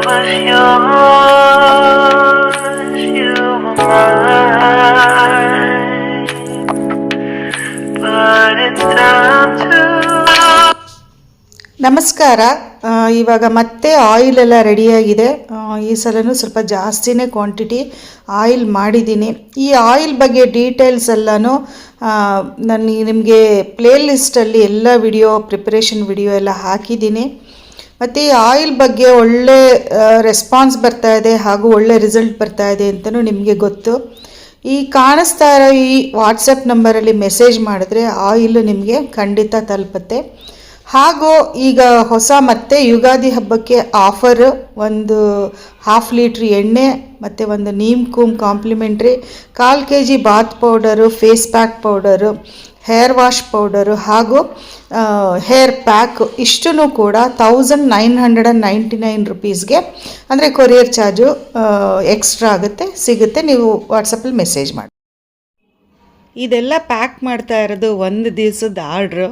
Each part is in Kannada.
was yours, you were mine. But it's time to. ನಮಸ್ಕಾರ ಇವಾಗ ಮತ್ತೆ ಆಯಿಲ್ ಎಲ್ಲ ರೆಡಿಯಾಗಿದೆ ಈ ಸಲನೂ ಸ್ವಲ್ಪ ಜಾಸ್ತಿನೇ ಕ್ವಾಂಟಿಟಿ ಆಯಿಲ್ ಮಾಡಿದ್ದೀನಿ ಈ ಆಯಿಲ್ ಬಗ್ಗೆ ಡೀಟೇಲ್ಸ್ ಎಲ್ಲನೂ ನಾನು ನಿಮಗೆ ಪ್ಲೇ ಲಿಸ್ಟಲ್ಲಿ ಎಲ್ಲ ವಿಡಿಯೋ ಪ್ರಿಪ್ರೇಷನ್ ವಿಡಿಯೋ ಎಲ್ಲ ಹಾಕಿದ್ದೀನಿ ಮತ್ತು ಈ ಆಯಿಲ್ ಬಗ್ಗೆ ಒಳ್ಳೆ ರೆಸ್ಪಾನ್ಸ್ ಬರ್ತಾ ಇದೆ ಹಾಗೂ ಒಳ್ಳೆ ರಿಸಲ್ಟ್ ಬರ್ತಾ ಇದೆ ಅಂತಲೂ ನಿಮಗೆ ಗೊತ್ತು. ಈ ಕಾಣಿಸ್ತಾ ಇರೋ ಈ ವಾಟ್ಸಪ್ ನಂಬರಲ್ಲಿ ಮೆಸೇಜ್ ಮಾಡಿದ್ರೆ ಆಯಿಲ್ ನಿಮಗೆ ಖಂಡಿತ ತಲುಪುತ್ತೆ. ಹಾಗೂ ಈಗ ಹೊಸ ಮತ್ತೆ ಯುಗಾದಿ ಹಬ್ಬಕ್ಕೆ ಆಫರ್ ಒಂದು ಹಾಫ್ ಲೀಟ್ರ್ ಎಣ್ಣೆ, ಮತ್ತು ಒಂದು ನೀಮ್ ಕೂಮ್ ಕಾಂಪ್ಲಿಮೆಂಟ್ರಿ ಕಾಲು K G bath powder face pack powder hair wash powder ಹಾಗೂ ಹೇರ್ ಪ್ಯಾಕ್ ಇಷ್ಟೂ ಕೂಡ thousand nine hundred and ninety nine ರುಪೀಸ್ಗೆ ಅಂದರೆ ಕೊರಿಯರ್ ಚಾರ್ಜು ಎಕ್ಸ್ಟ್ರಾ ಆಗುತ್ತೆ, ಸಿಗುತ್ತೆ, ನೀವು ವಾಟ್ಸಪ್ಪಲ್ಲಿ ಮೆಸೇಜ್ ಮಾಡಿ. ಇದೆಲ್ಲ ಪ್ಯಾಕ್ ಮಾಡ್ತಾ ಇರೋದು ಒಂದು ದಿವಸದ ಆರ್ಡ್ರು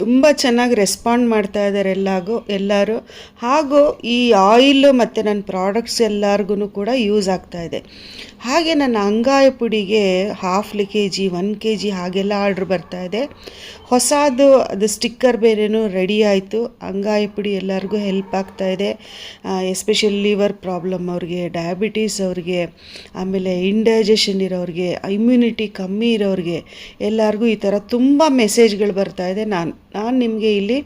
ತುಂಬ ಚೆನ್ನಾಗಿ ರೆಸ್ಪಾಂಡ್ ಮಾಡ್ತಾ ಇದ್ದಾರೆ ಎಲ್ಲಾಗೂ, ಎಲ್ಲರೂ. ಹಾಗೂ ಈ ಆಯಿಲು ಮತ್ತು ನನ್ನ ಪ್ರಾಡಕ್ಟ್ಸ್ ಎಲ್ಲರಿಗೂ ಕೂಡ ಯೂಸ್ ಆಗ್ತಾ ಇದೆ. ಹಾಗೆ ನನ್ನ ಅಂಗಾಯ ಪುಡಿಗೆ half K G one K G ಹಾಗೆಲ್ಲ ಆರ್ಡ್ರ್ ಬರ್ತಾ ಇದೆ. ಹೊಸದು, ಅದು ಸ್ಟಿಕ್ಕರ್ ಬೇರೆನೂ ರೆಡಿ ಆಯಿತು. ಅಂಗಾಯ ಪುಡಿ ಎಲ್ಲರಿಗೂ ಹೆಲ್ಪ್ ಆಗ್ತಾ ಇದೆ. ಎಸ್ಪೆಷಲಿ ಲಿವರ್ ಪ್ರಾಬ್ಲಮ್ ಅವ್ರಿಗೆ ಡಯಾಬಿಟೀಸ್ ಅವ್ರಿಗೆ, ಆಮೇಲೆ ಇಂಡೈಜೆಷನ್ ಇರೋರಿಗೆ ಇಮ್ಯುನಿಟಿ ಕಮ್ಮಿ ಇರೋರಿಗೆ ಎಲ್ಲರಿಗೂ ಈ ಥರ ತುಂಬ ಮೆಸೇಜ್ಗಳು ಬರ್ತಾ ಇದೆ. ನಾನು ನಾನು ನಿಮಗೆ ಇಲ್ಲಿ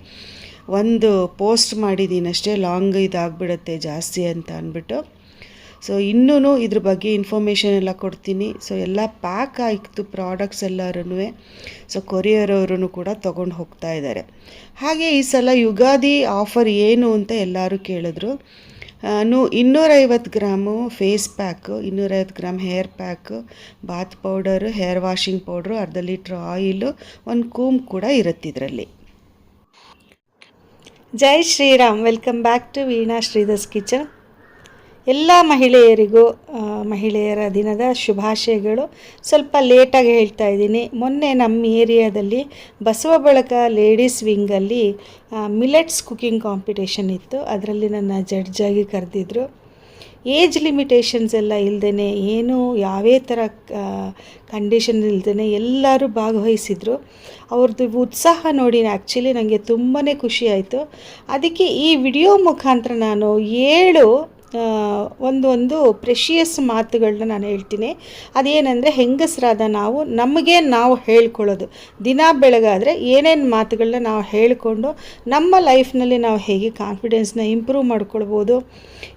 ಒಂದು ಪೋಸ್ಟ್ ಮಾಡಿದ್ದೀನಿ ಅಷ್ಟೇ ಲಾಂಗ್ ಇದಾಗ್ಬಿಡುತ್ತೆ ಜಾಸ್ತಿ ಅಂತ ಅಂದ್ಬಿಟ್ಟು. ಸೊ ಇನ್ನೂ ಇದ್ರ ಬಗ್ಗೆ ಇನ್ಫಾರ್ಮೇಷನ್ ಎಲ್ಲ ಕೊಡ್ತೀನಿ. ಸೊ ಎಲ್ಲ ಪ್ಯಾಕ್ ಆಯಿತು ಪ್ರಾಡಕ್ಟ್ಸ್ ಎಲ್ಲರೂ ಸೊ ಕೊರಿಯರ್ ಅವರು ಕೂಡ ತೊಗೊಂಡು ಹೋಗ್ತಾ ಇದ್ದಾರೆ ಹಾಗೆ ಈ ಸಲ ಯುಗಾದಿ ಆಫರ್ ಏನು ಅಂತ ಎಲ್ಲರೂ ಕೇಳಿದ್ರು. ನು ಇನ್ನೂರೈವತ್ತು ಗ್ರಾಮು ಫೇಸ್ ಪ್ಯಾಕು ಇನ್ನೂರೈವತ್ತು gram hair pack bath powder hair washing powder ಅರ್ಧ ಲೀಟ್ರ್ ಆಯಿಲು ಒಂದು ಕೂಮ್ ಕೂಡ ಇರುತ್ತೆ ಇದರಲ್ಲಿ. Jai Shriram welcome back to Veena Shridhar's kitchen ಎಲ್ಲ ಮಹಿಳೆಯರಿಗೂ ಮಹಿಳೆಯರ ದಿನದ ಶುಭಾಶಯಗಳು. ಸ್ವಲ್ಪ ಲೇಟಾಗಿ ಹೇಳ್ತಾ ಇದ್ದೀನಿ. ಮೊನ್ನೆ ನಮ್ಮ ಏರಿಯಾದಲ್ಲಿ ಬಸವ ಬಳಕ ಲೇಡೀಸ್ ವಿಂಗಲ್ಲಿ ಮಿಲೆಟ್ಸ್ ಕುಕಿಂಗ್ ಕಾಂಪಿಟೇಷನ್ ಇತ್ತು. ಅದರಲ್ಲಿ ನನ್ನ ಜಡ್ಜಾಗಿ ಕರೆದಿದ್ರು. ಏಜ್ ಲಿಮಿಟೇಷನ್ಸ್ ಎಲ್ಲ ಇಲ್ಲದೇ ಏನು ಯಾವೇ ಥರ ಕಂಡೀಷನ್ ಇಲ್ಲದೇ ಎಲ್ಲರೂ ಭಾಗವಹಿಸಿದರು. ಅವ್ರದ್ದು ಉತ್ಸಾಹ ನೋಡಿ ಆ್ಯಕ್ಚುಲಿ ನನಗೆ ತುಂಬಾ ಖುಷಿಯಾಯಿತು ಅದಕ್ಕೆ ಈ ವಿಡಿಯೋ ಮುಖಾಂತರ ನಾನು ಏಳು ಒಂದು ಒಂದು ಪ್ರೆಷಿಯಸ್ ಮಾತುಗಳನ್ನ ನಾನು ಹೇಳ್ತೀನಿ. ಅದೇನೆಂದರೆ ಹೆಂಗಸರಾದ ನಾವು, ನಮಗೆ ನಾವು ಹೇಳ್ಕೊಳ್ಳೋದು. ದಿನ ಬೆಳಗಾದರೆ ಏನೇನು ಮಾತುಗಳನ್ನ ನಾವು ಹೇಳಿಕೊಂಡು ನಮ್ಮ ಲೈಫ್ನಲ್ಲಿ ನಾವು ಹೇಗೆ ಕಾನ್ಫಿಡೆನ್ಸ್ನ ಇಂಪ್ರೂವ್ ಮಾಡ್ಕೊಳ್ಬೋದು.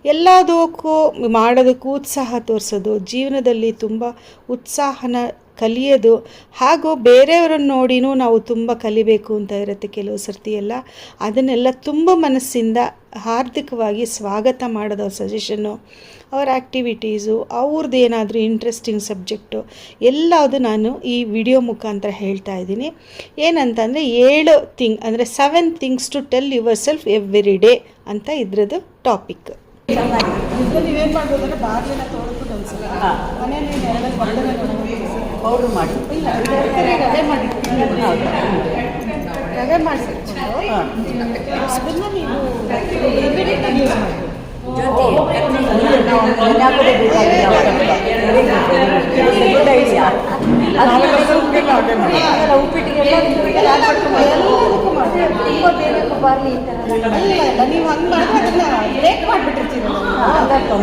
ಎಲ್ಲದಕ್ಕೂ, ಮಾಡೋದಕ್ಕೂ ಉತ್ಸಾಹ ತೋರಿಸೋದು. ಜೀವನದಲ್ಲಿ ತುಂಬ ಉತ್ಸಾಹನ ಕಲಿಯೋದು. ಹಾಗೂ ಬೇರೆಯವರನ್ನು ನೋಡಿನೂ ನಾವು ತುಂಬ ಕಲಿಬೇಕು ಅಂತ ಇರುತ್ತೆ ಕೆಲವು ಸರ್ತಿ ಎಲ್ಲ ಅದನ್ನೆಲ್ಲ ತುಂಬ ಮನಸ್ಸಿಂದ ಹಾರ್ದಿಕವಾಗಿ ಸ್ವಾಗತ ಮಾಡೋದು ಅವ್ರ ಸಜೆಷನ್ನು ಅವ್ರ ಆ್ಯಕ್ಟಿವಿಟೀಸು ಅವ್ರದ್ದು ಏನಾದರೂ ಇಂಟ್ರೆಸ್ಟಿಂಗ್ ಸಬ್ಜೆಕ್ಟು ಎಲ್ಲದು ನಾನು ಈ ವಿಡಿಯೋ ಮುಖಾಂತರ ಹೇಳ್ತಾ ಇದ್ದೀನಿ. ಏನಂತಂದರೆ ಏಳು ಥಿಂಗ್ ಅಂದರೆ seven things to tell yourself every day ಅಂತ ಇದ್ರದ್ದು ಟಾಪಿಕ್ ನೀವೇನು ಮಾಡ್ಬೋದು ಅಂದರೆ ಬಾಗಿಲನ್ನ ತೊಳ್ಕೊಂಡು ಒಂದ್ಸಲ ಬಟ್ಟೆ ಪೌಡ್ರ್ ಮಾಡಿ ರವೆ ಮಾಡಿ ರವೆ ಮಾಡಿಸಿಟ್ಕೊಂಡು ಅದನ್ನು ನೀವು ತುಂಬ ಬೇಗ ಬರಲಿ ಈ ಥರ ನೀವು ಹಂಗೆ ಮಾಡಿದ್ರೆ ಅದನ್ನ ಬ್ರೇಕ್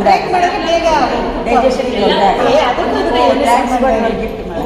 ಬ್ರೇಕ್ ಮಾಡಿದ್ರೆ ಬೇಗ ಡೈಜೆಷನ್ ಅದಕ್ಕೂ ಗಿಫ್ಟ್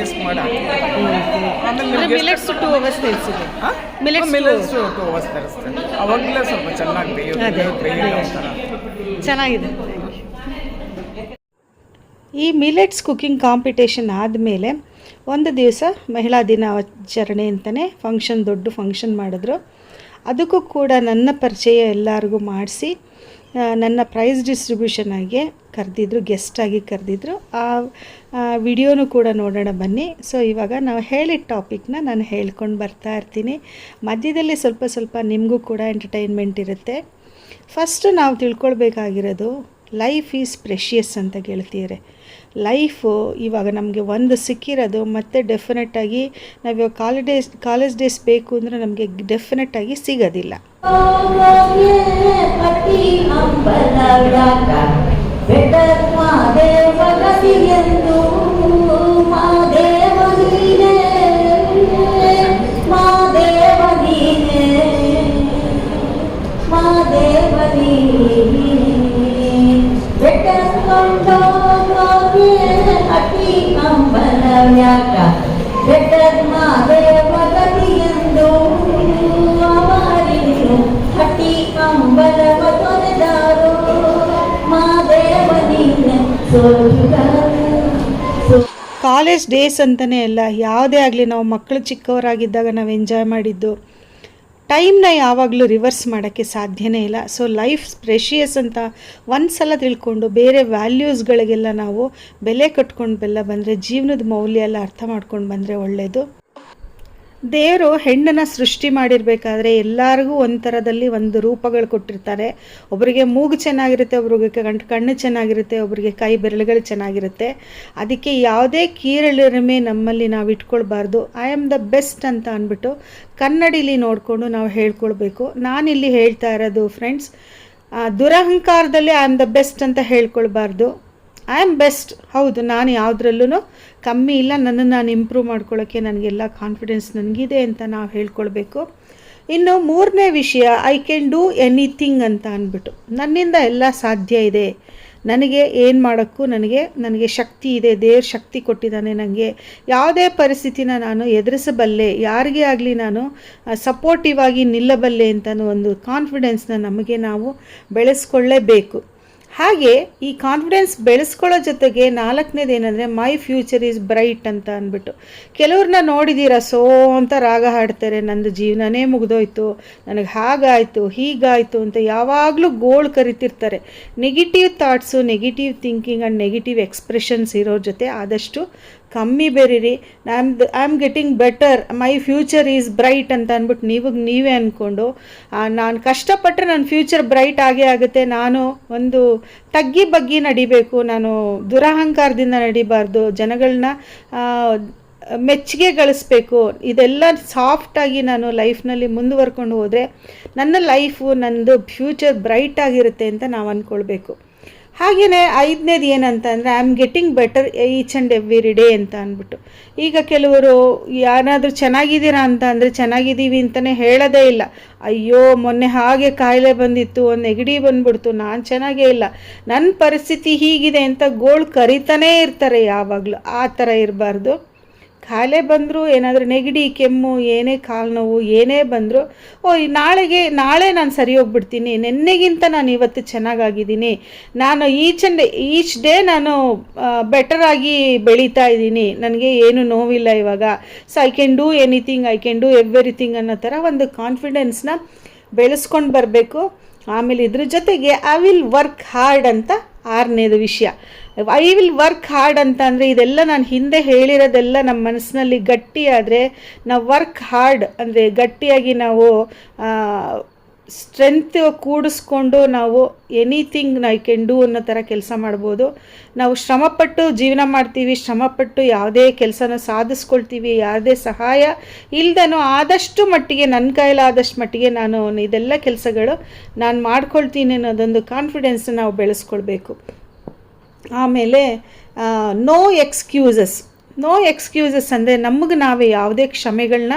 ಪೇಸ್ಟ್ ಮಾಡಿ. ಹಾಕಿ ಆಮೇಲೆ ಮಿಲೆಟ್ಸ್ ಟು ಅವರ್ಸ್ ನಿಲ್ಸಿದೆ Millets ಮಿಲೆಟ್ಸ್ ಟು ಅವರ್ಸ್ ತರಿಸ್ತೇನೆ ಅವಾಗಲೇ ಸ್ವಲ್ಪ ಚೆನ್ನಾಗಿ ಚೆನ್ನಾಗಿದೆ. ಈ ಮಿಲೆಟ್ಸ್ ಕುಕಿಂಗ್ ಕಾಂಪಿಟೇಷನ್ ಆದಮೇಲೆ ಒಂದು ದಿವಸ ಮಹಿಳಾ ದಿನಾಚರಣೆ ಅಂತಲೇ ಫಂಕ್ಷನ್ ದೊಡ್ಡ ಫಂಕ್ಷನ್ ಮಾಡಿದ್ರು. ಅದಕ್ಕೂ ಕೂಡ ನನ್ನ ಪರಿಚಯ ಎಲ್ಲರಿಗೂ ಮಾಡಿಸಿ ನನ್ನ ಪ್ರೈಸ್ ಡಿಸ್ಟ್ರಿಬ್ಯೂಷನಾಗೆ ಕರೆದಿದ್ರು ಗೆಸ್ಟಾಗಿ ಕರೆದಿದ್ರು. ಆ ವಿಡಿಯೋನು ಕೂಡ ನೋಡೋಣ ಬನ್ನಿ. ಸೊ ಇವಾಗ ನಾವು ಹೇಳಿದ ಟಾಪಿಕ್ನ ನಾನು ಹೇಳ್ಕೊಂಡು ಬರ್ತಾ ಇರ್ತೀನಿ. ಮಧ್ಯದಲ್ಲಿ ಸ್ವಲ್ಪ ಸ್ವಲ್ಪ ನಿಮಗೂ ಕೂಡ ಎಂಟರ್ಟೈನ್ಮೆಂಟ್ ಇರುತ್ತೆ. ಫಸ್ಟು ನಾವು ತಿಳ್ಕೊಳ್ಬೇಕಾಗಿರೋದು ಲೈಫ್ ಈಸ್ ಪ್ರೆಷಿಯಸ್ ಅಂತ ಕೇಳ್ತಿದ್ದಾರೆ ಲೈಫು ಇವಾಗ ನಮಗೆ ಒಂದು ಸಿಕ್ಕಿರೋದು ಮತ್ತೆ ಡೆಫಿನೆಟ್ಟಾಗಿ ನಾವು ಇವಾಗ ಕಾಲೇಜ್ ಕಾಲೇಜ್ ಡೇಸ್ ಬೇಕು ಅಂದರೆ ನಮಗೆ ಡೆಫಿನೆಟ್ಟಾಗಿ ಸಿಗೋದಿಲ್ಲ. ಪಟ್ಟಿ ಅಂಬಲಗಾಕ ಬೆಟರ್ ಎಂದು ಅವರಿನ್ನು ಹಟ್ಟಿ ಅಂಬಲವ ತೊರೆದಾರು. ಮಾದೇವನಿನ್ನ ಸೋಲುಗಾರು ಕಾಲೇಜ್ ಡೇಸ್ ಅಂತಲೇ ಅಲ್ಲ, ಯಾವುದೇ ಆಗಲಿ ನಾವು ಮಕ್ಕಳು ಚಿಕ್ಕವರಾಗಿದ್ದಾಗ ನಾವು ಎಂಜಾಯ್ ಮಾಡಿದ್ದು. ಟೈಮ್ನ ಯಾವಾಗಲೂ ರಿವರ್ಸ್ ಮಾಡೋಕ್ಕೆ ಸಾಧ್ಯನೇ ಇಲ್ಲ. ಸೊ ಲೈಫ್ ಪ್ರೆಷಿಯಸ್ ಅಂತ ಒಂದು ಸಲ ತಿಳ್ಕೊಂಡು ಬೇರೆ ವ್ಯಾಲ್ಯೂಸ್ಗಳಿಗೆಲ್ಲ ನಾವು ಬೆಲೆ ಕಟ್ಕೊಂಡು ಬೆಲ್ಲ ಬಂದರೆ, ಜೀವನದ ಮೌಲ್ಯ ಎಲ್ಲ ಅರ್ಥ ಮಾಡ್ಕೊಂಡು ಬಂದರೆ ಒಳ್ಳೆಯದು ದೇವರು ಹೆಣ್ಣನ್ನು ಸೃಷ್ಟಿ ಮಾಡಿರಬೇಕಾದ್ರೆ ಎಲ್ಲರಿಗೂ ಒಂಥರದಲ್ಲಿ ಒಂದು ರೂಪಗಳು ಕೊಟ್ಟಿರ್ತಾರೆ. ಒಬ್ಬರಿಗೆ ಮೂಗು ಚೆನ್ನಾಗಿರುತ್ತೆ, ಒಬ್ರಿಗೆ ಕಣ್ಣು ಕಣ್ಣು ಚೆನ್ನಾಗಿರುತ್ತೆ ಒಬ್ಬರಿಗೆ ಕೈ ಬೆರಳುಗಳು ಚೆನ್ನಾಗಿರುತ್ತೆ. ಅದಕ್ಕೆ ಯಾವುದೇ ಕೀರಳಿರಿಮೆ ನಮ್ಮಲ್ಲಿ ನಾವು ಇಟ್ಕೊಳ್ಬಾರ್ದು. ಐ ಆಮ್ ದ ಬೆಸ್ಟ್ ಅಂತ ಅಂದ್ಬಿಟ್ಟು ಕನ್ನಡಿಲಿ ನೋಡಿಕೊಂಡು ನಾವು ಹೇಳ್ಕೊಳ್ಬೇಕು. ನಾನಿಲ್ಲಿ ಹೇಳ್ತಾ ಇರೋದು ಫ್ರೆಂಡ್ಸ್ ದುರಹಂಕಾರದಲ್ಲಿ ಐ ಆಮ್ ದ ಬೆಸ್ಟ್ ಅಂತ ಹೇಳ್ಕೊಳ್ಬಾರ್ದು. ಐ ಆಮ್ ಬೆಸ್ಟ್ ಹೌದು, ನಾನು ಯಾವುದ್ರಲ್ಲೂ ಕಮ್ಮಿ ಇಲ್ಲ. ನನ್ನನ್ನು ನಾನು ಇಂಪ್ರೂವ್ ಮಾಡ್ಕೊಳ್ಳೋಕ್ಕೆ ನನಗೆಲ್ಲ ಕಾನ್ಫಿಡೆನ್ಸ್ ನನಗಿದೆ ಅಂತ ನಾವು ಹೇಳ್ಕೊಳ್ಬೇಕು. ಇನ್ನು ಮೂರನೇ ವಿಷಯ ಐ ಕ್ಯಾನ್ ಡೂ ಎನಿಥಿಂಗ್ ಅಂತ ಅಂದ್ಬಿಟ್ಟು. ನನ್ನಿಂದ ಎಲ್ಲ ಸಾಧ್ಯ ಇದೆ. ನನಗೆ ಏನು ಮಾಡೋಕ್ಕೂ ನನಗೆ ನನಗೆ ಶಕ್ತಿ ಇದೆ. ದೇವ್ರ ಶಕ್ತಿ ಕೊಟ್ಟಿದ್ದಾನೆ ನನಗೆ ಯಾವುದೇ ಪರಿಸ್ಥಿತಿನ ನಾನು ಎದುರಿಸಬಲ್ಲೆ, ಯಾರಿಗೇ ಆಗಲಿ ನಾನು ಸಪೋರ್ಟಿವ್ ಆಗಿ ನಿಲ್ಲಬಲ್ಲೆ ಅಂತ ಒಂದು ಕಾನ್ಫಿಡೆನ್ಸ್ನ ನಮಗೆ ನಾವು ಬೆಳೆಸ್ಕೊಳ್ಳೇಬೇಕು ಹಾಗೆ ಈ ಕಾನ್ಫಿಡೆನ್ಸ್ ಬೆಳೆಸ್ಕೊಳ್ಳೋ ಜೊತೆಗೆ ನಾಲ್ಕನೇದು ಏನಂದರೆ ಮೈ ಫ್ಯೂಚರ್ ಈಸ್ ಬ್ರೈಟ್ ಅಂತ ಅಂದ್ಬಿಟ್ಟು. ಕೆಲವ್ರನ್ನ ನೋಡಿದ್ದೀರ ಸೋ ಅಂತ ರಾಗ ಹಾಡ್ತಾರೆ, ನಂದು ಜೀವನನೇ ಮುಗಿದೋಯ್ತು, ನನಗೆ ಹಾಗಾಯಿತು, ಹೀಗಾಯಿತು ಅಂತ ಯಾವಾಗಲೂ ಗೋಳ್ ಕರಿತಿರ್ತಾರೆ. Negative thoughts negative thinking and negative expressions ಇರೋ ಜೊತೆ ಆದಷ್ಟು ಕಮ್ಮಿ ಬೆರೀರಿ. I am getting better my future is bright ಅಂತ ಅಂದ್ಬಿಟ್ಟು ನೀವು ನೀವೇ ಅಂದ್ಕೊಂಡು ನಾನು ಕಷ್ಟಪಟ್ಟರೆ ನನ್ನ ಫ್ಯೂಚರ್ ಬ್ರೈಟ್ ಆಗೇ ಆಗುತ್ತೆ. ನಾನು ಒಂದು ತಗ್ಗಿ ಬಗ್ಗಿ ನಡಿಬೇಕು. ನಾನು ದುರಹಂಕಾರದಿಂದ ನಡಿಬಾರ್ದು. ಜನಗಳನ್ನ ಮೆಚ್ಚುಗೆ ಗಳಿಸ್ಬೇಕು. ಇದೆಲ್ಲ ಸಾಫ್ಟಾಗಿ ನಾನು ಲೈಫ್ನಲ್ಲಿ ಮುಂದುವರ್ಕೊಂಡು ಹೋದರೆ ನನ್ನ ಲೈಫು ನನ್ನದು ಫ್ಯೂಚರ್ ಬ್ರೈಟ್ ಆಗಿರುತ್ತೆ ಅಂತ ನಾವು ಅಂದ್ಕೊಳ್ಬೇಕು ಹಾಗೆಯೇ ಐದನೇದು ಏನಂತಂದರೆ I am getting better each and every day ಅಂತ ಅಂದ್ಬಿಟ್ಟು. ಈಗ ಕೆಲವರು, ಯಾರಾದರೂ ಚೆನ್ನಾಗಿದ್ದೀರಾ ಅಂತ ಅಂದರೆ ಚೆನ್ನಾಗಿದ್ದೀವಿ ಅಂತಲೇ ಹೇಳೋದೇ ಇಲ್ಲ. ಅಯ್ಯೋ, ಮೊನ್ನೆ ಹಾಗೆ ಕಾಯಿಲೆ ಬಂದಿತ್ತು, ಒಂದು ನೆಗಡಿ ಬಂದ್ಬಿಡ್ತು, ನಾನು ಚೆನ್ನಾಗೇ ಇಲ್ಲ. ನನ್ನ ಪರಿಸ್ಥಿತಿ ಹೀಗಿದೆ ಅಂತ ಗೋಳು ಕರಿತಾನೇ ಇರ್ತಾರೆ ಯಾವಾಗಲೂ. ಆ ಥರ ಇರಬಾರ್ದು. ಕಾಯಿಲೆ ಬಂದರೂ ಏನಾದರೂ ನೆಗಡಿ, ಕೆಮ್ಮು, ಏನೇ ಕಾಲು ನೋವು, ಏನೇ ಬಂದರೂ ಓ ನಾಳೆಗೆ, ನಾಳೆ ನಾನು ಸರಿ ಹೋಗ್ಬಿಡ್ತೀನಿ, ನೆನ್ನೆಗಿಂತ ನಾನು ಇವತ್ತು ಚೆನ್ನಾಗಾಗಿದ್ದೀನಿ, ನಾನು ಈಚ್ ಅಂಡ್ ಈಚ್ ಡೇ ನಾನು ಬೆಟರಾಗಿ ಬೆಳೀತಾ ಇದ್ದೀನಿ, ನನಗೆ ಏನು ನೋವಿಲ್ಲ ಇವಾಗ, so I can do anything I can do everything ಅನ್ನೋ ಥರ ಒಂದು ಕಾನ್ಫಿಡೆನ್ಸ್ನ ಬೆಳೆಸ್ಕೊಂಡು ಬರಬೇಕು. ಆಮೇಲೆ ಇದ್ರ ಜೊತೆಗೆ ಐ ವಿಲ್ ವರ್ಕ್ ಹಾರ್ಡ್ ಅಂತ ಆರನೇದು ವಿಷಯ. ಐ ವಿಲ್ ವರ್ಕ್ ಹಾರ್ಡ್ ಅಂತ ಅಂದರೆ ಇದೆಲ್ಲ ನಾನು ಹಿಂದೆ ಹೇಳಿರೋದೆಲ್ಲ ನಮ್ಮ ಮನಸ್ಸಿನಲ್ಲಿ ಗಟ್ಟಿಯಾದರೆ ನಾವು ವರ್ಕ್ ಹಾರ್ಡ್ ಅಂದರೆ ಗಟ್ಟಿಯಾಗಿ ನಾವು ಸ್ಟ್ರೆಂತ್ ಕೂಡಿಸ್ಕೊಂಡು ನಾವು ಎನಿಥಿಂಗ್ ಐ ಕ್ಯಾನ್ ಡೂ ಅನ್ನೋ ಥರ ಕೆಲಸ ಮಾಡ್ಬೋದು. ನಾವು ಶ್ರಮಪಟ್ಟು ಜೀವನ ಮಾಡ್ತೀವಿ, ಶ್ರಮಪಟ್ಟು ಯಾವುದೇ ಕೆಲಸನ ಸಾಧಿಸ್ಕೊಳ್ತೀವಿ, ಯಾವುದೇ ಸಹಾಯ ಇಲ್ದನೋ ಆದಷ್ಟು ಮಟ್ಟಿಗೆ ನನ್ನ ಕೈಲಾದಷ್ಟು ಮಟ್ಟಿಗೆ ನಾನು ಇದೆಲ್ಲ ಕೆಲಸಗಳು ನಾನು ಮಾಡ್ಕೊಳ್ತೀನಿ ಅನ್ನೋದೊಂದು ಕಾನ್ಫಿಡೆನ್ಸ್ ನಾವು ಬೆಳೆಸ್ಕೊಳ್ಬೇಕು. ಆಮೇಲೆ ನೋ ಎಕ್ಸ್ಕ್ಯೂಸಸ್ ನೋ ಎಕ್ಸ್ಕ್ಯೂಸಸ್ ಅಂದರೆ ನಮಗೆ ನಾವೇ ಯಾವುದೇ ಕ್ಷಮೆಗಳನ್ನ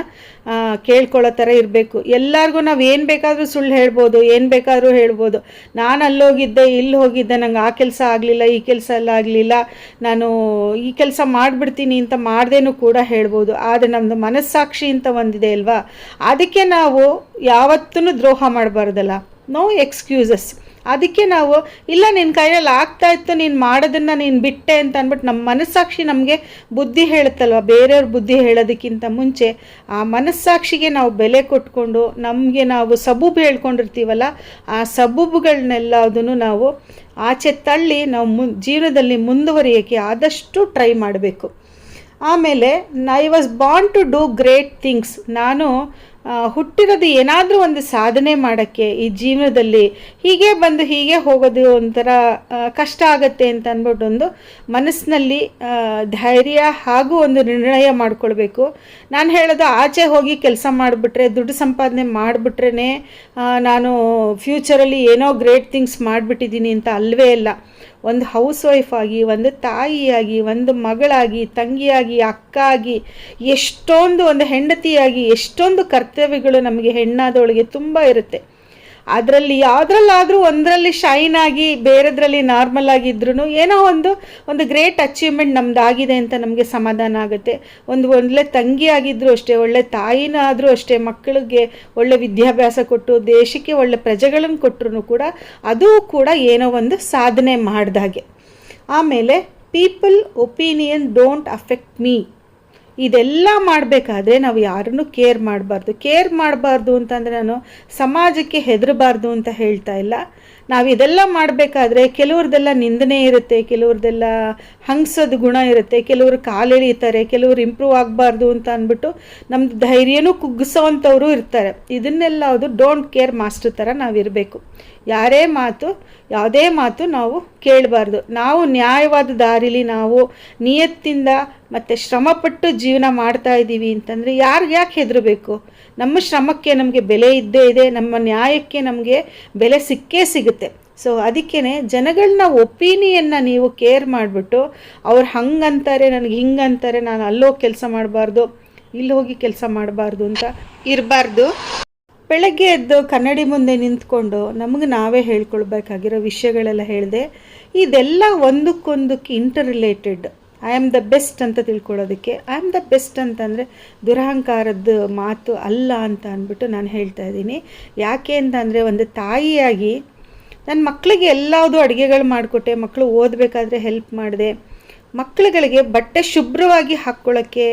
ಕೇಳ್ಕೊಳ್ಳೋ ಥರ ಇರಬೇಕು. ಎಲ್ಲರಿಗೂ ನಾವು ಏನು ಬೇಕಾದರೂ ಸುಳ್ಳು ಹೇಳ್ಬೋದು, ಏನು ಬೇಕಾದರೂ ಹೇಳ್ಬೋದು. ನಾನು ಅಲ್ಲೋಗಿದ್ದೆ ಇಲ್ಲಿ ಹೋಗಿದ್ದೆ, ನಂಗೆ ಆ ಕೆಲಸ ಆಗಲಿಲ್ಲ, ಈ ಕೆಲಸ ಎಲ್ಲ ಆಗಲಿಲ್ಲ, ನಾನು ಈ ಕೆಲಸ ಮಾಡಿಬಿಡ್ತೀನಿ ಅಂತ ಮಾಡ್ದೇನೂ ಕೂಡ ಹೇಳ್ಬೋದು. ಆದರೆ ನಮ್ಮದು ಮನಸ್ಸಾಕ್ಷಿ ಅಂತ ಒಂದಿದೆ ಅಲ್ವಾ? ಅದಕ್ಕೆ ನಾವು ಯಾವತ್ತೂ ದ್ರೋಹ ಮಾಡಬಾರ್ದಲ್ಲ. ನೋ ಎಕ್ಸ್ಕ್ಯೂಸಸ್ ಅದಕ್ಕೆ ನಾವು, ಇಲ್ಲ ನಿನ್ನ ಕೈಯಲ್ಲಿ ಆಗ್ತಾ ಇತ್ತು, ನೀನು ಮಾಡೋದನ್ನು ನೀನು ಬಿಟ್ಟೆ ಅಂತ ಅಂದ್ಬಿಟ್ಟು ನಮ್ಮ ಮನಸ್ಸಾಕ್ಷಿ ನಮಗೆ ಬುದ್ಧಿ ಹೇಳುತ್ತಲ್ವ? ಬೇರೆಯವ್ರ ಬುದ್ಧಿ ಹೇಳೋದಕ್ಕಿಂತ ಮುಂಚೆ ಆ ಮನಸ್ಸಾಕ್ಷಿಗೆ ನಾವು ಬೆಲೆ ಕೊಟ್ಕೊಂಡು, ನಮಗೆ ನಾವು ಸಬೂಬು ಹೇಳ್ಕೊಂಡಿರ್ತೀವಲ್ಲ, ಆ ಸಬೂಬುಗಳನ್ನೆಲ್ಲದನ್ನು ನಾವು ಆಚೆ ತಳ್ಳಿ ನಾವು ಮುನ್ ಜೀವನದಲ್ಲಿ ಮುಂದುವರಿಯೋಕ್ಕೆ ಆದಷ್ಟು ಟ್ರೈ ಮಾಡಬೇಕು. ಆಮೇಲೆ I was born to do great things ನಾನು ಹುಟ್ಟಿರೋದು ಏನಾದರೂ ಒಂದು ಸಾಧನೆ ಮಾಡೋಕ್ಕೆ ಈ ಜೀವನದಲ್ಲಿ ಹೀಗೆ ಬಂದು ಹೀಗೆ ಹೋಗೋದು ಒಂಥರ ಕಷ್ಟ ಆಗುತ್ತೆ ಅಂತ ಅಂದ್ಬಿಟ್ಟು ಒಂದು ಮನಸ್ಸಿನಲ್ಲಿ ಧೈರ್ಯ ಹಾಗೂ ಒಂದು ನಿರ್ಣಯ ಮಾಡಿಕೊಳ್ಬೇಕು. ನಾನು ಹೇಳೋದು ಆಚೆ ಹೋಗಿ ಕೆಲಸ ಮಾಡಿಬಿಟ್ರೆ, ದುಡ್ಡು ಸಂಪಾದನೆ ಮಾಡಿಬಿಟ್ರೇ ನಾನು ಫ್ಯೂಚರಲ್ಲಿ ಏನೋ ಗ್ರೇಟ್ ಥಿಂಗ್ಸ್ ಮಾಡಿಬಿಟ್ಟಿದ್ದೀನಿ ಅಂತ ಅಲ್ವೇ ಇಲ್ಲ ಒಂದು ಹೌಸ್ ಆಗಿ, ಒಂದು ತಾಯಿಯಾಗಿ, ಒಂದು ಮಗಳಾಗಿ, ತಂಗಿಯಾಗಿ ಅಕ್ಕ ಆಗಿ ಎಷ್ಟೊಂದು ಒಂದು ಹೆಂಡತಿಯಾಗಿ, ಎಷ್ಟೊಂದು ಕರ್ತವ್ಯಗಳು ನಮಗೆ ಹೆಣ್ಣಾದವಳಿಗೆ ತುಂಬ ಇರುತ್ತೆ. ಅದರಲ್ಲಿ ಯಾವುದ್ರಲ್ಲಾದರೂ ಒಂದರಲ್ಲಿ ಶೈನ್ ಆಗಿ ಬೇರೆದ್ರಲ್ಲಿ ನಾರ್ಮಲ್ ಆಗಿದ್ರೂ ಏನೋ ಒಂದು ಒಂದು ಗ್ರೇಟ್ ಅಚೀವ್ಮೆಂಟ್ ನಮ್ದಾಗಿದೆ ಅಂತ ನಮಗೆ ಸಮಾಧಾನ ಆಗುತ್ತೆ. ಒಂದು ಒಳ್ಳೆ ತಂಗಿ ಆಗಿದ್ದರೂ ಅಷ್ಟೇ, ಒಳ್ಳೆ ತಾಯಿನ ಆದರೂ ಅಷ್ಟೇ, ಮಕ್ಕಳಿಗೆ ಒಳ್ಳೆ ವಿದ್ಯಾಭ್ಯಾಸ ಕೊಟ್ಟು, ದೇಶಕ್ಕೆ ಒಳ್ಳೆ ಪ್ರಜೆಗಳನ್ನು ಕೊಟ್ಟರು ಕೂಡ ಅದು ಕೂಡ ಏನೋ ಒಂದು ಸಾಧನೆ ಮಾಡಿದಾಗೆ ಆಮೇಲೆ people opinion don't affect me ಇದೆಲ್ಲ ಮಾಡಬೇಕಾದ್ರೆ ನಾವು ಯಾರನ್ನು ಕೇರ್ ಮಾಡಬಾರ್ದು. ಕೇರ್ ಮಾಡಬಾರ್ದು ಅಂತಂದರೆ ನಾನು ಸಮಾಜಕ್ಕೆ ಹೆದರಬಾರ್ದು ಅಂತ ಹೇಳ್ತಾ ಇಲ್ಲ. ನಾವು ಇದೆಲ್ಲ ಮಾಡಬೇಕಾದ್ರೆ ಕೆಲವ್ರದ್ದೆಲ್ಲ ನಿಂದನೆ ಇರುತ್ತೆ ಕೆಲವ್ರದ್ದೆಲ್ಲ ಹಂಗ್ಸೋದು ಗುಣ ಇರುತ್ತೆ, ಕೆಲವರು ಕಾಲೆಳಿತಾರೆ, ಕೆಲವರು ಇಂಪ್ರೂವ್ ಆಗಬಾರ್ದು ಅಂತ ಅಂದ್ಬಿಟ್ಟು ನಮ್ಮದು ಧೈರ್ಯನೂ ಕುಗ್ಗಿಸೋವಂಥವ್ರು ಇರ್ತಾರೆ. ಇದನ್ನೆಲ್ಲ ಅದು ಡೋಂಟ್ ಕೇರ್ ಮಾಸ್ಟರ್ ಥರ ನಾವಿರಬೇಕು ಯಾರೇ ಮಾತು, ಯಾವುದೇ ಮಾತು ನಾವು ಕೇಳಬಾರ್ದು. ನಾವು ನ್ಯಾಯವಾದ ದಾರಿಲಿ ನಾವು ನಿಯತ್ತಿಂದ ಮತ್ತು ಶ್ರಮಪಟ್ಟು ಜೀವನ ಮಾಡ್ತಾ ಇದ್ದೀವಿ ಅಂತಂದರೆ ಯಾರಿಗೆ ಯಾಕೆ ಹೆದರಬೇಕು? ನಮ್ಮ ಶ್ರಮಕ್ಕೆ ನಮಗೆ ಬೆಲೆ ಇದ್ದೇ ಇದೆ, ನಮ್ಮ ನ್ಯಾಯಕ್ಕೆ ನಮಗೆ ಬೆಲೆ ಸಿಕ್ಕೇ ಸಿಗುತ್ತೆ. ಸೊ ಅದಕ್ಕೇ ಜನಗಳನ್ನ ಒಪಿನಿಯನ್ನ ನೀವು ಕೇರ್ ಮಾಡಿಬಿಟ್ಟು, ಅವ್ರು ಹಂಗಂತಾರೆ, ನನಗೆ ಹಿಂಗಂತಾರೆ, ನಾನು ಅಲ್ಲೋಗಿ ಕೆಲಸ ಮಾಡಬಾರ್ದು ಇಲ್ಲಿ ಹೋಗಿ ಕೆಲಸ ಮಾಡಬಾರ್ದು ಅಂತ ಇರಬಾರ್ದು. ಬೆಳಗ್ಗೆ ಎದ್ದು ಕನ್ನಡಿ ಮುಂದೆ ನಿಂತ್ಕೊಂಡು ನಮಗೆ ನಾವೇ ಹೇಳ್ಕೊಳ್ಬೇಕಾಗಿರೋ ವಿಷಯಗಳೆಲ್ಲ ಹೇಳಿದೆ, ಇದೆಲ್ಲ ಒಂದಕ್ಕೊಂದಕ್ಕೆ interrelated I am the best ಅಂತ ತಿಳ್ಕೊಳ್ಳೋದಕ್ಕೆ ಐ ಆಮ್ ದ ಬೆಸ್ಟ್ ಅಂತಂದರೆ ದುರಹಂಕಾರದ ಮಾತು ಅಲ್ಲ ಅಂತ ಅಂದ್ಬಿಟ್ಟು ನಾನು ಹೇಳ್ತಾ ಇದ್ದೀನಿ. ಯಾಕೆ ಅಂತಂದರೆ, ಒಂದು ತಾಯಿಯಾಗಿ ನನ್ನ ಮಕ್ಕಳಿಗೆ ಎಲ್ಲವುದು ಅಡುಗೆಗಳು ಮಾಡಿಕೊಟ್ಟೆ ಮಕ್ಕಳು ಓದಬೇಕಾದ್ರೆ ಹೆಲ್ಪ್ ಮಾಡಿದೆ. ಮಕ್ಕಳುಗಳಿಗೆ ಬಟ್ಟೆ ಶುಭ್ರವಾಗಿ ಹಾಕ್ಕೊಳ್ಳೋಕ್ಕೆ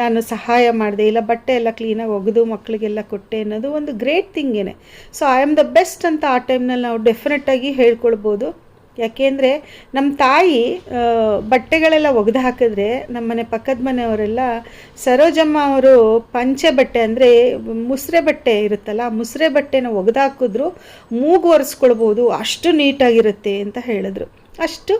ನಾನು ಸಹಾಯ ಮಾಡಿದೆ. ಇಲ್ಲ, ಬಟ್ಟೆ ಎಲ್ಲ ಕ್ಲೀನಾಗಿ ಒಗೆದು ಮಕ್ಕಳಿಗೆಲ್ಲ ಕೊಟ್ಟೆ ಅನ್ನೋದು ಒಂದು great ಥಿಂಗೇನೆ so I am the best ಅಂತ ಆ ಟೈಮ್ನಲ್ಲಿ ನಾವು ಡೆಫಿನೆಟಾಗಿ ಹೇಳ್ಕೊಳ್ಬೋದು. ಯಾಕೆಂದರೆ ನಮ್ಮ ತಾಯಿ ಬಟ್ಟೆಗಳೆಲ್ಲ ಒಗೆದು ಹಾಕಿದ್ರೆ ನಮ್ಮನೆ ಪಕ್ಕದ ಮನೆಯವರೆಲ್ಲ ಸರೋಜಮ್ಮ ಅವರು ಪಂಚೆ ಬಟ್ಟೆ ಅಂದರೆ ಮುಸ್ರೆ ಬಟ್ಟೆ ಇರುತ್ತಲ್ಲ ಮುಸ್ರೆ ಬಟ್ಟೆನ ಒಗೆದು ಹಾಕಿದ್ರು ಮೂಗು ಒರೆಸ್ಕೊಳ್ಬೋದು, ಅಷ್ಟು ನೀಟಾಗಿರುತ್ತೆ ಅಂತ ಹೇಳಿದ್ರು. ಅಷ್ಟು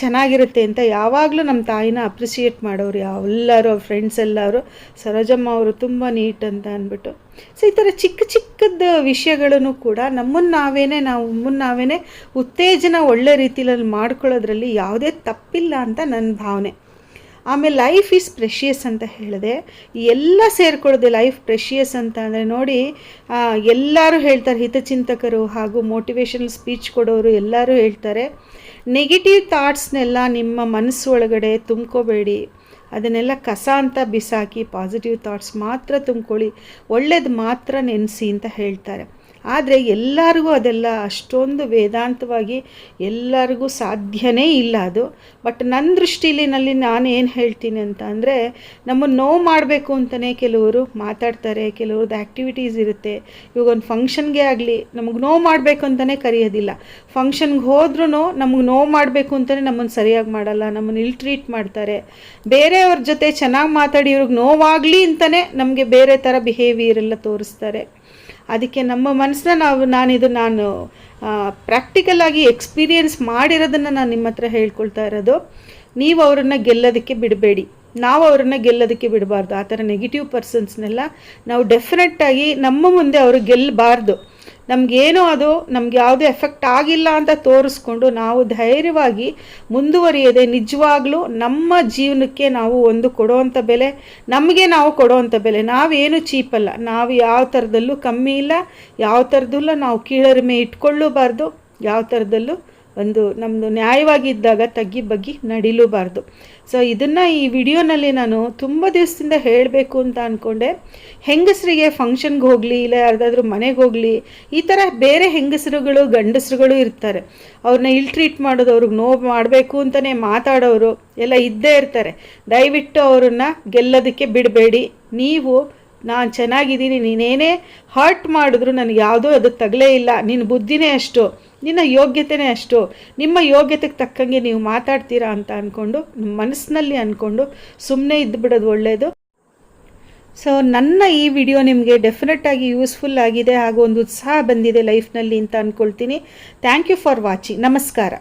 ಚೆನ್ನಾಗಿರುತ್ತೆ ಅಂತ ಯಾವಾಗಲೂ ನಮ್ಮ ತಾಯಿನ ಅಪ್ರಿಷಿಯೇಟ್ ಮಾಡೋರು ಎಲ್ಲರೂ ಫ್ರೆಂಡ್ಸ್ ಎಲ್ಲರೂ, ಸರೋಜಮ್ಮ ಅವರು ತುಂಬ ನೀಟ್ ಅಂತ ಅಂದ್ಬಿಟ್ಟು. ಸೊ ಈ ಥರ ಚಿಕ್ಕ ಚಿಕ್ಕದ ವಿಷಯಗಳನ್ನು ಕೂಡ ನಮ್ಮನ್ನು ನಾವೇನೇ, ನಾವು ನಾವೇನೇ ಉತ್ತೇಜನ ಒಳ್ಳೆ ರೀತಿಯಲ್ಲಿ ಮಾಡ್ಕೊಳ್ಳೋದ್ರಲ್ಲಿ ಯಾವುದೇ ತಪ್ಪಿಲ್ಲ ಅಂತ ನನ್ನ ಭಾವನೆ. ಆಮೇಲೆ ಲೈಫ್ ಈಸ್ ಪ್ರೆಷಿಯಸ್ ಅಂತ ಹೇಳಿದೆ. ಎಲ್ಲ ಸೇರ್ಕೊಳ್ಳೋದೆ ಲೈಫ್ ಪ್ರೆಷಿಯಸ್ ಅಂತ ಅಂದರೆ ನೋಡಿ ಎಲ್ಲರೂ ಹೇಳ್ತಾರೆ ಹಿತಚಿಂತಕರು ಹಾಗೂ ಮೋಟಿವೇಶನಲ್ ಸ್ಪೀಚ್ ಕೊಡೋರು ಎಲ್ಲರೂ ಹೇಳ್ತಾರೆ. ನೆಗೆಟಿವ್ ಥಾಟ್ಸ್ನೆಲ್ಲ ನಿಮ್ಮ ಮನಸ್ಸು ಒಳಗಡೆ ತುಂಬ್ಕೋಬೇಡಿ. ಅದನ್ನೆಲ್ಲ ಕಸ ಅಂತ ಬಿಸಾಕಿ ಪಾಸಿಟಿವ್ ಥಾಟ್ಸ್ ಮಾತ್ರ ತುಂಬ್ಕೊಳ್ಳಿ. ಒಳ್ಳೇದು ಮಾತ್ರ ನೆನೆಸಿ ಅಂತ ಹೇಳ್ತಾರೆ. ಆದರೆ ಎಲ್ಲರಿಗೂ ಅದೆಲ್ಲ ಅಷ್ಟೊಂದು ವೇದಾಂತವಾಗಿ ಎಲ್ಲರಿಗೂ ಸಾಧ್ಯನೇ ಇಲ್ಲ ಅದು. ಬಟ್ ನನ್ನ ದೃಷ್ಟಿಲಿ ನಲ್ಲಿ ನಾನು ಏನು ಹೇಳ್ತೀನಿ ಅಂತ ಅಂದರೆ ನಮ್ಮನ್ನು ನೋವು ಮಾಡಬೇಕು ಅಂತಲೇ ಕೆಲವರು ಮಾತಾಡ್ತಾರೆ ಕೆಲವ್ರದ್ದು ಆ್ಯಕ್ಟಿವಿಟೀಸ್ ಇರುತ್ತೆ. ಇವಾಗ ಒಂದು ಫಂಕ್ಷನ್ಗೆ ಆಗಲಿ, ನಮಗೆ ನೋವು ಮಾಡಬೇಕು ಅಂತಲೇ ಕರೆಯೋದಿಲ್ಲ. ಫಂಕ್ಷನ್ಗೆ ಹೋದ್ರೂ ನಮಗೆ ನೋವು ಮಾಡಬೇಕು ಅಂತಲೇ ನಮ್ಮನ್ನು ಸರಿಯಾಗಿ ಮಾಡಲ್ಲ ನಮ್ಮನ್ನು ಇಲ್ ಟ್ರೀಟ್ ಮಾಡ್ತಾರೆ. ಬೇರೆಯವ್ರ ಜೊತೆ ಚೆನ್ನಾಗಿ ಮಾತಾಡಿ, ಇವ್ರಿಗೆ ನೋವಾಗಲಿ ಅಂತಲೇ ನಮಗೆ ಬೇರೆ ಥರ ಬಿಹೇವಿಯರ್ ಎಲ್ಲ ತೋರಿಸ್ತಾರೆ. ಅದಕ್ಕೆ ನಮ್ಮ ಮನಸ್ಸನ್ನ ನಾವು ನಾನು ಪ್ರಾಕ್ಟಿಕಲ್ ಆಗಿ ಎಕ್ಸ್ಪೀರಿಯನ್ಸ್ ಮಾಡಿರೋದನ್ನು ನಾನು ನಿಮ್ಮ ಹತ್ರ ಹೇಳ್ಕೊಳ್ತಾ ಇರೋದು. ನೀವು ಅವರನ್ನು ಗೆಲ್ಲೋದಕ್ಕೆ ಬಿಡಬೇಡಿ. ನಾವು ಅವರನ್ನು ಗೆಲ್ಲೋದಕ್ಕೆ ಬಿಡಬಾರ್ದು. ಆ ಥರ ನೆಗೆಟಿವ್ ಪರ್ಸನ್ಸ್ನೆಲ್ಲ ನಾವು ಡೆಫಿನೆಟ್ಟಾಗಿ ನಮ್ಮ ಮುಂದೆ ಅವರು ಗೆಲ್ಲಬಾರ್ದು ನಮಗೇನೋ ಅದು, ನಮ್ಗೆ ಯಾವುದೇ ಎಫೆಕ್ಟ್ ಆಗಿಲ್ಲ ಅಂತ ತೋರಿಸ್ಕೊಂಡು ನಾವು ಧೈರ್ಯವಾಗಿ ಮುಂದುವರಿಯದೆ ನಿಜವಾಗ್ಲೂ ನಮ್ಮ ಜೀವನಕ್ಕೆ ನಾವು ಒಂದು ಕೊಡೋವಂಥ ಬೆಲೆ, ನಮಗೆ ನಾವು ಕೊಡೋವಂಥ ಬೆಲೆ. ನಾವೇನು ಚೀಪಲ್ಲ. ನಾವು ಯಾವ ಥರದಲ್ಲೂ ಕಮ್ಮಿ ಇಲ್ಲ. ಯಾವ ಥರದಲ್ಲೂ ನಾವು ಕೀಳರಿಮೆ ಇಟ್ಕೊಳ್ಳಬಾರ್ದು. ಯಾವ ಥರದಲ್ಲೂ ಒಂದು ನಮ್ಮದು ನ್ಯಾಯವಾಗಿದ್ದಾಗ ತಗ್ಗಿ ಬಗ್ಗಿ ನಡಿಲೂಬಾರ್ದು. ಸೊ ಇದನ್ನು ಈ ವಿಡಿಯೋನಲ್ಲಿ ನಾನು ತುಂಬ ದಿವಸದಿಂದ ಹೇಳಬೇಕು ಅಂತ ಅಂದ್ಕೊಂಡೆ ಹೆಂಗಸರಿಗೆ ಫಂಕ್ಷನ್ಗೆ ಹೋಗಲಿ, ಇಲ್ಲ ಯಾರ್ದಾದ್ರೂ ಮನೆಗೆ ಹೋಗಲಿ, ಈ ಥರ ಬೇರೆ ಹೆಂಗಸರುಗಳು, ಗಂಡಸರುಗಳು ಇರ್ತಾರೆ. ಅವ್ರನ್ನ ಇಲ್ ಟ್ರೀಟ್ ಮಾಡೋದು, ಅವ್ರಿಗೆ ನೋವು ಮಾಡಬೇಕು ಅಂತಲೇ ಮಾತಾಡೋರು ಎಲ್ಲ ಇದ್ದೇ ಇರ್ತಾರೆ. ದಯವಿಟ್ಟು ಅವರನ್ನು ಗೆಲ್ಲೋದಕ್ಕೆ ಬಿಡಬೇಡಿ. ನೀವು ನಾನು ಚೆನ್ನಾಗಿದ್ದೀನಿ, ನೀನೇನೇ ಹರ್ಟ್ ಮಾಡಿದ್ರು ನನಗೆ ಯಾವುದೋ ಅದು ತಗಲೇ ಇಲ್ಲ. ನಿನ್ನ ಬುದ್ಧಿನೇ ಅಷ್ಟು, ನಿನ್ನ ಯೋಗ್ಯತೆನೇ ಅಷ್ಟು. ನಿಮ್ಮ ಯೋಗ್ಯತೆಗೆ ತಕ್ಕಂಗೆ ನೀವು ಮಾತಾಡ್ತೀರಾ ಅಂತ ಅಂದ್ಕೊಂಡು ಮನಸ್ಸಿನಲ್ಲಿ ಅಂದ್ಕೊಂಡು ಸುಮ್ಮನೆ ಇದ್ದುಬಿಡೋದು ಒಳ್ಳೆಯದು ಸೊ ನನ್ನ ಈ ವಿಡಿಯೋ ನಿಮಗೆ ಡೆಫಿನೆಟ್ಟಾಗಿ ಯೂಸ್ಫುಲ್ ಆಗಿದೆ ಹಾಗೂ ಒಂದು ಉತ್ಸಾಹ ಬಂದಿದೆ ಲೈಫ್ನಲ್ಲಿ ಅಂತ ಅಂದ್ಕೊಳ್ತೀನಿ ಥ್ಯಾಂಕ್ ಯು ಫಾರ್ ವಾಚಿಂಗ್ ನಮಸ್ಕಾರ.